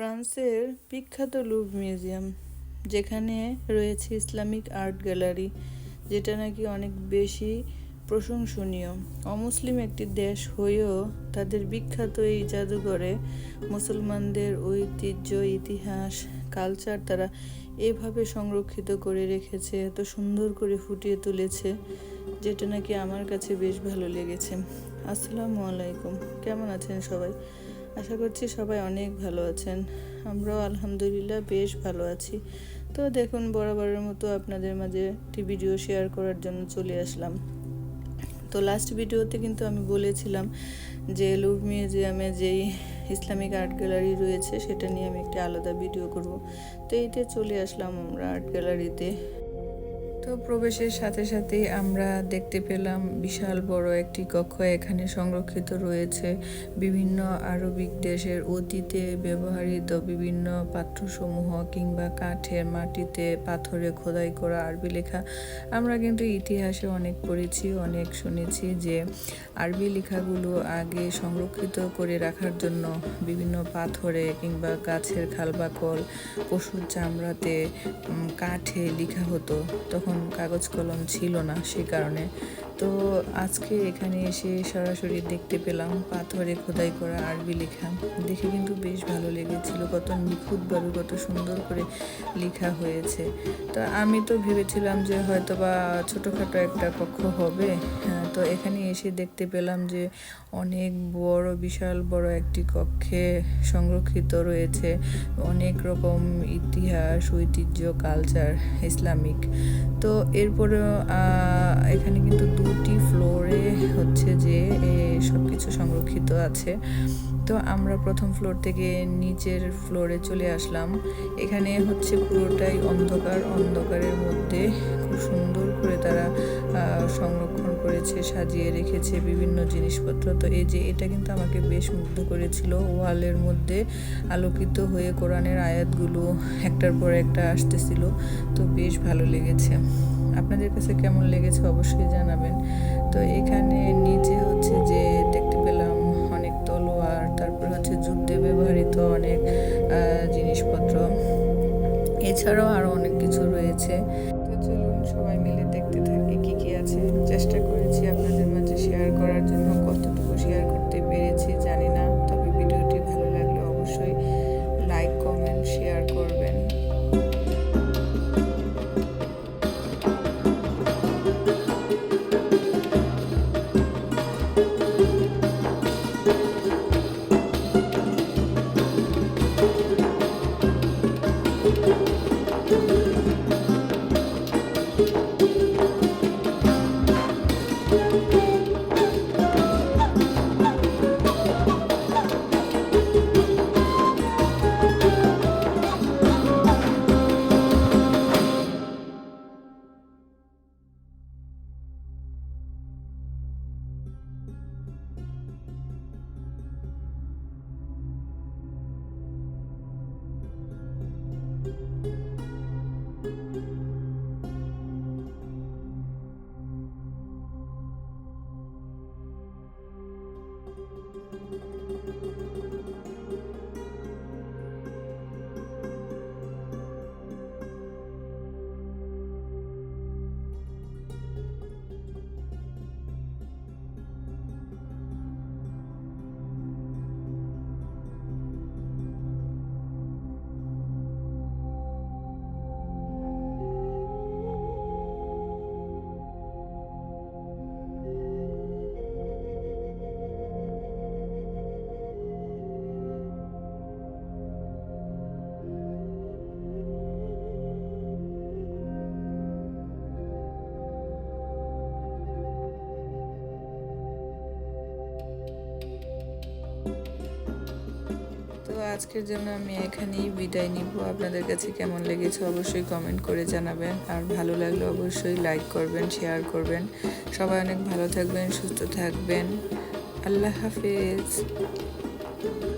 ফ্রান্সের বিখ্যাত Louvre museum, যেখানে রয়েছে ইসলামিক আর্ট গ্যালারি, যেটা নাকি অনেক বেশি প্রশংসনীয়। অমুসলিম একটি দেশ হয়েও তাদের বিখ্যাত এই জাদুঘরে মুসলমানদের ঐতিহ্য, ইতিহাস, কালচার তারা এভাবে সংরক্ষিত করে রেখেছে, এত সুন্দর করে ফুটিয়ে তুলেছে, যেটা নাকি আমার কাছে বেশ ভালো লেগেছে। আসসালামু আলাইকুম। কেমন আছেন সবাই? আশা করছি সবাই অনেক ভালো আছেন। আমরাও আলহামদুলিল্লাহ বেশ ভালো আছি। তো দেখুন, বরাবরের মতো আপনাদের মাঝে একটি ভিডিও শেয়ার করার জন্য চলে আসলাম। তো লাস্ট ভিডিওতে কিন্তু আমি বলেছিলাম যে লুভ মিউজিয়ামে যেই ইসলামিক আর্ট গ্যালারি রয়েছে, সেটা নিয়ে আমি একটি আলাদা ভিডিও করব। তো এইতে চলে আসলাম আমরা আর্ট গ্যালারিতে তো প্রবেশের সাথে সাথেই আমরা দেখতে পেলাম বিশাল বড় একটি কক্ষ। এখানে সংরক্ষিত রয়েছে বিভিন্ন আরবিক দেশের অতীতে ব্যবহৃত বিভিন্ন পাত্রসমূহ কিংবা কাঠের মাটিতে পাথরে খোদাই করা আরবি লেখা। আমরা কিন্তু ইতিহাসে অনেক পড়েছি, অনেক শুনেছি যে আরবি লেখাগুলো আগে সংরক্ষিত করে রাখার জন্য বিভিন্ন পাথরে কিংবা গাছের খালবাকল, পশুর চামড়াতে কাঠে লেখা হতো। তখন কাগজ কলম ছিল না সে কারণে। তো আজকে এখানে এসে সরাসরি দেখতে পেলাম পাথরে খোদাই করা আরবি লেখা। দেখে কিন্তু বেশ ভালো লেগেছিল কত নিখুঁতভাবে কত সুন্দর করে লেখা হয়েছে। তো আমি তো ভেবেছিলাম যে হয়তো বা ছোটোখাটো একটা কক্ষ হবে। হ্যাঁ, তো এখানে এসে দেখতে পেলাম যে অনেক বড় বিশাল বড় একটি কক্ষে সংরক্ষিত রয়েছে অনেক রকম ইতিহাস ঐতিহ্য কালচার ইসলামিক। তো এরপরে এখানে কিন্তু দুটি ফ্লোরে হচ্ছে যে সব কিছু সংরক্ষিত আছে। তো আমরা প্রথম ফ্লোর থেকে নিচের ফ্লোরে চলে আসলাম। এখানে হচ্ছে পুরোটাই অন্ধকার। অন্ধকারের মধ্যে খুব সুন্দর করে তারা সংরক্ষণ করেছে, সাজিয়ে রেখেছে বিভিন্ন জিনিসপত্র। তো এই যে এটা কিন্তু আমাকে বেশ মুগ্ধ করেছিল। ওয়ালের মধ্যে আলোকিত হয়ে কোরআনের আয়াতগুলো একটার পর একটা আসতেছিল। তো বেশ ভালো লেগেছে। আপনাদের কাছে কেমন লেগেছে অবশ্যই জানাবেন। তো এখানে নিচে হচ্ছে যে হচ্ছে যুদ্ধে ব্যবহৃত অনেক জিনিসপত্র। এছাড়াও আরও অনেক কিছু রয়েছে। তো চলুন সবাই মিলে দেখতে থাকি কী কী আছে। চেষ্টা করেছি আপনাদের মাঝে শেয়ার করার জন্য। আজকের জন্য আমি এখানেই বিদায় নিব। আপনাদের কাছে কেমন লেগেছে অবশ্যই কমেন্ট করে জানাবেন। আর ভালো লাগলে অবশ্যই লাইক করবেন শেয়ার করবেন। সবাই অনেক ভালো থাকবেন, সুস্থ থাকবেন। আল্লাহ হাফিজ।